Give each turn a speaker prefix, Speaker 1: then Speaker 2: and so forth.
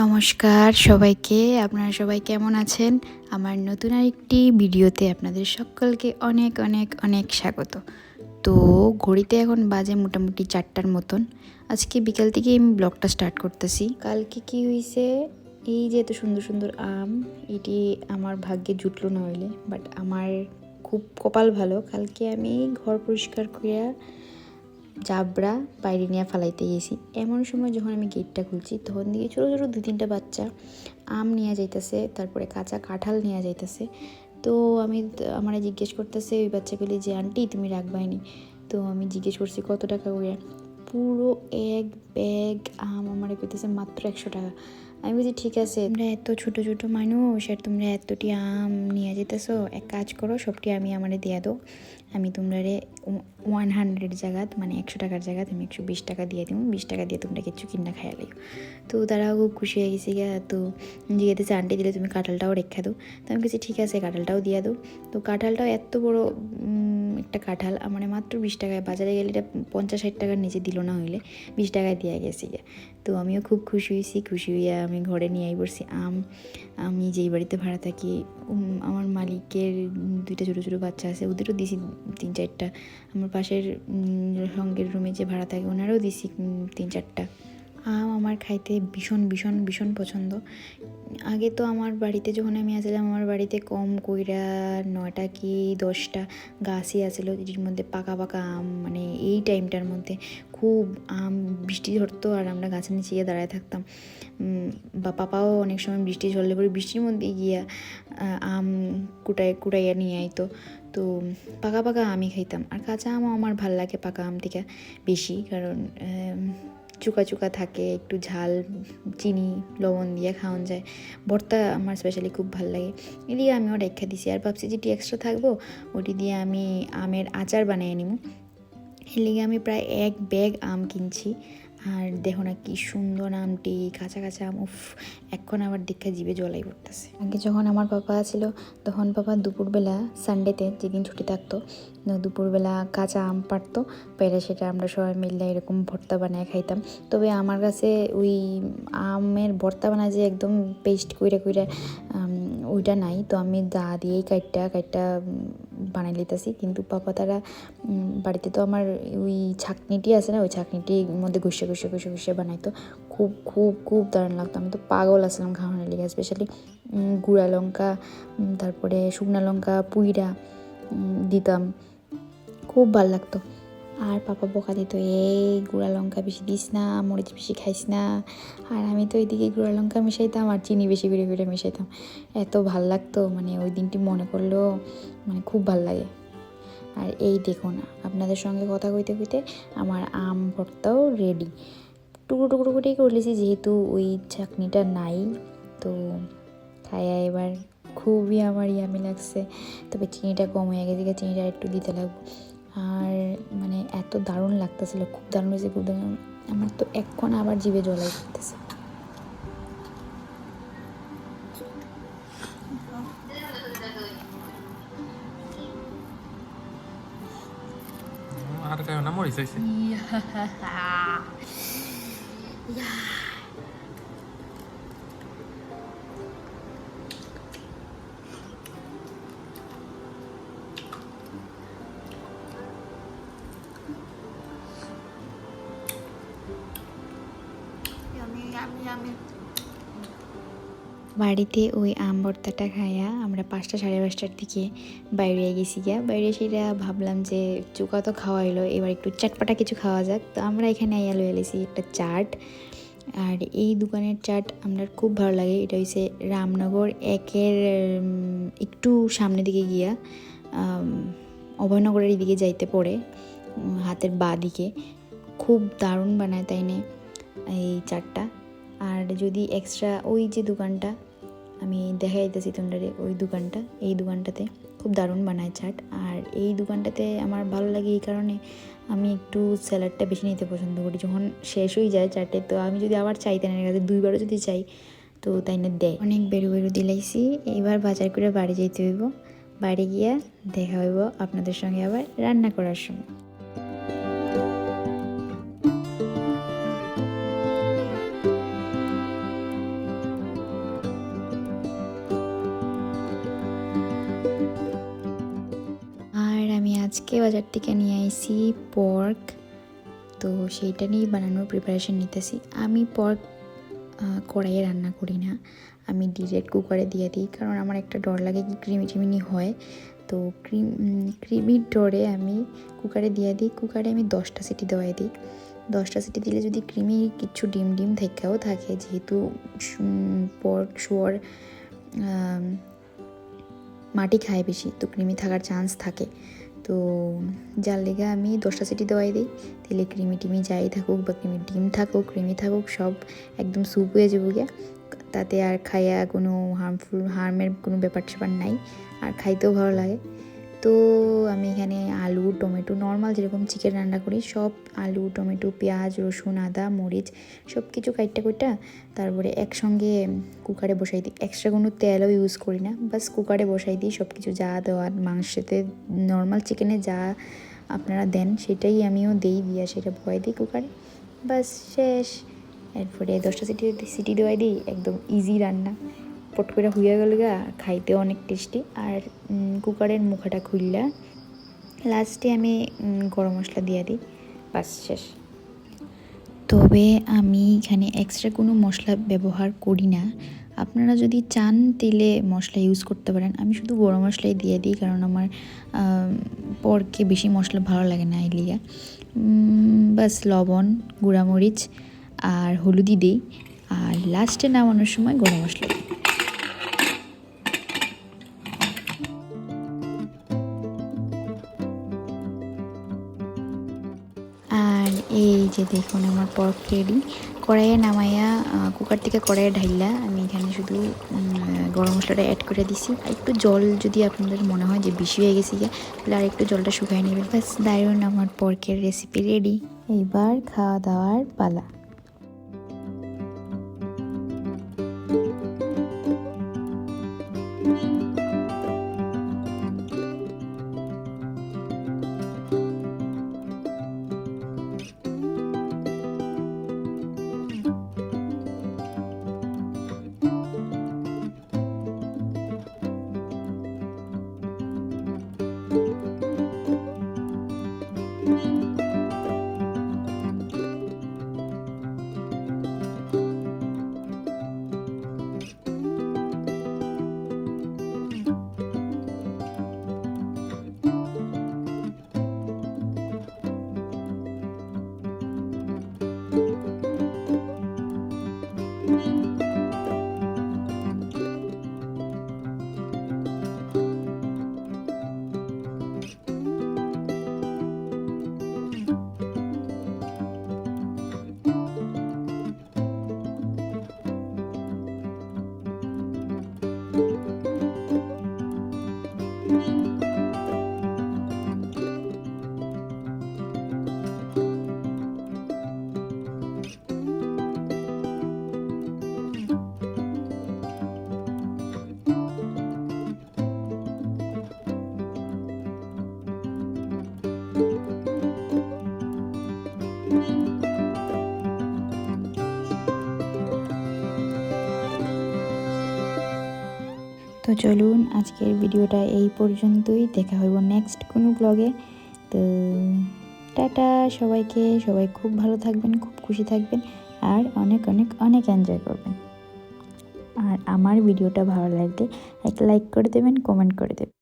Speaker 1: নমস্কার সবাইকে। আপনারা সবাই কেমন আছেন? আমার নতুন আরেকটি ভিডিওতে আপনাদের সকলকে অনেক অনেক অনেক স্বাগত। তো ঘড়িতে এখন বাজে মোটামুটি চারটার মতন। আজকে বিকাল থেকে আমি ব্লগটা স্টার্ট করতেছি। কালকে কি হয়েছে এই যে এত সুন্দর সুন্দর আম, এটি আমার ভাগ্যে জুটলো না হইলে বাট আমার খুব কপাল ভালো। কালকে আমি ঘর পরিষ্কার করিয়া জাবড়া, বাইরে নিয়ে ফালাইতে গেছি। এমন সময় যখন আমি গেটটা খুলছি, তখন দিকে ছোটো ছোটো দু তিনটা বাচ্চা আম নিয়ে যাইতেছে, তারপরে কাঁচা কাঁঠাল নিয়ে যাইতেছে। তো আমি আমার জিজ্ঞেস করতেছে, ওই বাচ্চাগুলি যে, আন্টি, তুমি রাখবাইনি তো আমি জিজ্ঞেস করছি, কত টাকা করে পুরো এক ব্যাগ আম আমার কইতেছে মাত্র একশো টাকা। আমি বলছি, ঠিক আছে, তোমরা এত ছোট ছোট মানুষ আর তোমরা এতটি আম নিয়ে যেতেছো, এক কাজ করো, সবটি আমি আমারে দিয়ে দো আমি তোমরা ওয়ান হান্ড্রেড জায়গাত মানে একশো টাকার জায়গাত তুমি একশো বিশ টাকা দিয়ে দিব বিশ টাকা দিয়ে তোমরা কিছু কিনা খাইয়া লিও তো তারাও খুব খুশি হয়ে গেছে গিয়া। তো জিজ্ঞেস আন্টি দিলে, তুমি কাঁঠালটাও রেখা দো তো আমি কিছু ঠিক আছে, কাঁঠালটাও দিয়ে দো তো কাঁঠালটাও এত বড় একটা কাঁঠাল আমার মাত্র বিশ টাকায়, বাজারে গেলে এটা পঞ্চাশ ষাট টাকার নিচে দিল না হইলে বিশ টাকায় দিয়ে গেছি তো আমিও খুব খুশি হয়েছি খুশি হইয়া আমি ঘরে নিয়ে আই পড়ছি আম। আমি যেই বাড়িতে ভাড়া থাকি আমার মালিকের দুইটা ছোটো ছোটো বাচ্চা আছে, ওদেরও দিছি তিন চারটা। আমার পাশের সঙ্গের রুমে যে ভাড়া থাকে, ওনারও দিছি তিন চারটা। আম আমার খাইতে ভীষণ ভীষণ ভীষণ পছন্দ। আগে তো আমার বাড়িতে যখন আমি আসলাম, আমার বাড়িতে কম কইরা নয়টা কি দশটা গাছই আছিল যেটির মধ্যে পাকা পাকা আম মানে এই টাইমটার মধ্যে খুব আম বৃষ্টি ধরতো আর আমরা গাছের নিচে গিয়ে দাঁড়ায় থাকতাম। বা পাপাও অনেক সময় বৃষ্টি ঝরলে পরে বৃষ্টির মধ্যে গিয়া আম কুটাই কুটাইয়া নিয়ে আইতো। তো পাকা পাকা আমই খাইতাম। আর কাঁচা আমও আমার ভালো লাগে পাকা আম থেকে বেশি, কারণ চুকা চুকা থাকে, একটু ঝাল, চিনি, লবণ দিয়ে খাওয়ান যায়। ভর্তা আমার স্পেশালি খুব ভালো লাগে। এলিয়ে আমি ওটা রেখা দিছি। আর ভাবছি যেটি এক্সট্রা থাকব, ওটি দিয়ে আমি আমের আচার বানিয়ে নিব এর লিগে আমি প্রায় এক ব্যাগ আম কিনছি। আর দেখো না কি সুন্দর আমটি কাঁচা কাঁচা আম, উফ, এখন আবার দেখা জিভে জলাই পড়তেছে। আগে যখন আমার বাবা ছিল, তখন বাবা দুপুরবেলা সানডেতে যেদিন ছুটি থাকতো দুপুরবেলা কাঁচা আম পারতো পেরে সেটা আমরা সবাই মিলে এরকম ভর্তা বানায় খাইতাম। তবে আমার কাছে ওই আমের ভর্তা বানায় যে একদম পেস্ট কইরা কইরা ওইটা নাই। তো আমি দা দিয়েই কাইটটা কাইটটা বানাই লিতেছি কিন্তু পাপা তারা বাড়িতে তো আমার ওই ছাকনিটি আছে না, ওই ছাকনিটির মধ্যে ঘষে ঘষে ঘুষে ঘষে বানাইতো খুব খুব খুব দারুণ লাগতো। আমি তো পাগল আসলাম খাওয়ানোর লিগে। স্পেশালি গুঁড়া লঙ্কা তারপরে শুকনা লঙ্কা, পুইরা দিতাম। খুব ভালো লাগতো। আর পাপা বকা দিত, এই গুঁড়া লঙ্কা বেশি দিস না, মরিচ বেশি খাইস না। আর আমি তো ওইদিকে গুঁড়া লঙ্কা মিশাইতাম আর চিনি বেশি করে করে মিশাইতাম। এত ভালো লাগতো মানে ওই দিনটি মনে করলেও মানে খুব ভালো লাগে। আর এই দেখুন, আপনাদের সঙ্গে কথা কইতে কইতে আমার আম ভর্তাও রেডি টুকরো টুকরো করেই করলেছি, যেহেতু ওই চাটনিটা নাই, তো খাইয়া এবার খুবই আমার ইয়ামি লাগছে। তবে চিনিটা কম হয়ে গেছে, চিনিটা একটু দিতে লাগবে। আর মানে এত দারুণ লাগতেছিল খুব দারুণ হয়েছে খুব দারুণ। আমার তো এক্ষণ আবার জিভে জলাই করতেছে
Speaker 2: আর কায়ো না হয়েছে।
Speaker 1: বাড়িতে ওই আম ভর্তাটা খাইয়া আমরা পাঁচটা সাড়ে পাঁচটার দিকে বাইরে গেছি গিয়া। বাইরে সেটা ভাবলাম যে চুকা তো খাওয়া হলো এবার একটু চাটপাটা কিছু খাওয়া যাক। তো আমরা এখানে আইয়া লয়ে এলেছি একটা চাট। আর এই দোকানের চাট আমার খুব ভালো লাগে। এটা হচ্ছে রামনগর একের একটু সামনের দিকে গিয়া অভয়নগরের দিকে যাইতে পড়ে হাতের বা দিকে। খুব দারুণ বানায় তাই এই চাটটা। আর যদি এক্সট্রা ওই যে দোকানটা, আমি দেখা দিতেছি তোমরা ওই দোকানটা, এই দোকানটাতে খুব দারুণ বানায় চাট। আর এই দোকানটাতে আমার ভালো লাগে এই কারণে আমি একটু স্যালাডটা বেশি নিতে পছন্দ করি। যখন শেষ হয়ে যায় চাটে, তো আমি যদি আবার চাই তাই কাছে, দুইবারও যদি চাই, তো তাই না দেয়। অনেক বেরো বেরো দিলাইছি, এবার বাজার করে বাড়ি যেতে হইব। বাড়ি গিয়া দেখা হইব আপনাদের সঙ্গে আবার রান্না করার সময়। আজকে বাজার থেকে নিয়ে আইছি পর্ক তো সেইটা নিয়েই বানানোর প্রিপারেশন নিতেছি। আমি পর্ক কড়াইয়ে রান্না করি না। আমি ডিরেক্ট কুকারে দিয়ে দিই, কারণ আমার একটা ডর লাগে কি ক্রিমি টিমিনি হয়। তো ক্রিম ক্রিমির ডরে আমি কুকারে দিয়ে দিই। কুকারে আমি দশটা সিটি দেওয়াই দিই। দশটা সিটি দিলে যদি ক্রিমি কিছু ডিম ডিম থেকেও থাকে, যেহেতু পর্ক শুয়োর মাটি খায় বেশি, তো ক্রিমি থাকার চান্স থাকে। তো যার লেগে আমি দশটা সিটি দেওয়াই দিই। তাহলে ক্রিমি টিমি যাই থাকুক বা ক্রিমি ডিম থাকুক, ক্রিমি থাকুক, সব একদম স্যুপ হয়ে যাব গিয়া। তাতে আর খাইয়া কোনো হার্মফুল হার্মের কোনো ব্যাপার স্যাপার নাই। আর খাইতেও ভালো লাগে। তো আমি এখানে আলু, টমেটো নর্মাল যেরকম চিকেন রান্না করি, সব আলু, টমেটো, পেঁয়াজ, রসুন, আদা, মরিচ সব কিছু কাইটটা কুইটা তারপরে একসঙ্গে কুকারে বসাই দিই। এক্সট্রা কোনো তেলও ইউজ করি না, বাস কুকারে বসাই দিই সব কিছু যা দেওয়ার মাংসেতে। নর্মাল চিকেনে যা আপনারা দেন সেটাই আমিও দিই, দিয়া সেটা ভয় দিই কুকারে। বাস শেষ। এরপরে দশটা সিটি সিটি দেওয়াই দিই, একদম ইজি রান্না। পট করে হইয়া গেল গা খাইতে অনেক টেস্টি আর কুকারের মুখাটা খুললা লাস্টে আমি গরম মশলা দিয়ে দিই। বাস, শেষ। তবে আমি এখানে এক্সট্রা কোনো মশলা ব্যবহার করি না। আপনারা যদি চান তেলে মশলা ইউজ করতে পারেন। আমি শুধু গরম মশলাই দিয়ে দিই, কারণ আমার পরকে বেশি মশলা ভালো লাগে না এলিয়া বাস, লবণ, গুঁড়ামরিচ আর হলুদি দিই। আর লাস্টে নামানোর সময় গরম মশলা এই যে দেখুন আমার পর্ক রেডি কড়াইয়ে নামাইয়া কুকার থেকে কড়াইয়ে ঢাইলা আমি এখানে শুধু গরম মশলাটা অ্যাড করে দিছি। একটু জল যদি আপনাদের মনে হয় যে বেশি হয়ে গেছে গিয়ে, তাহলে আর একটু জলটা শুকাই নেবেন। ব্যাস, দারুণ আমার পর্কের রেসিপি রেডি এইবার খাওয়া দাওয়ার পালা। তো চলুন আজকের ভিডিওটা এই পর্যন্তই। দেখা হইব নেক্সট কোনো ব্লগে তো টাটা সবাইকে। সবাই খুব ভালো থাকবেন, খুব খুশি থাকবেন আর অনেক অনেক অনেক এনজয় করবেন। আর আমার ভিডিওটা ভালো লাগলে এক লাইক করে দেবেন কমেন্ট করে দেবেন।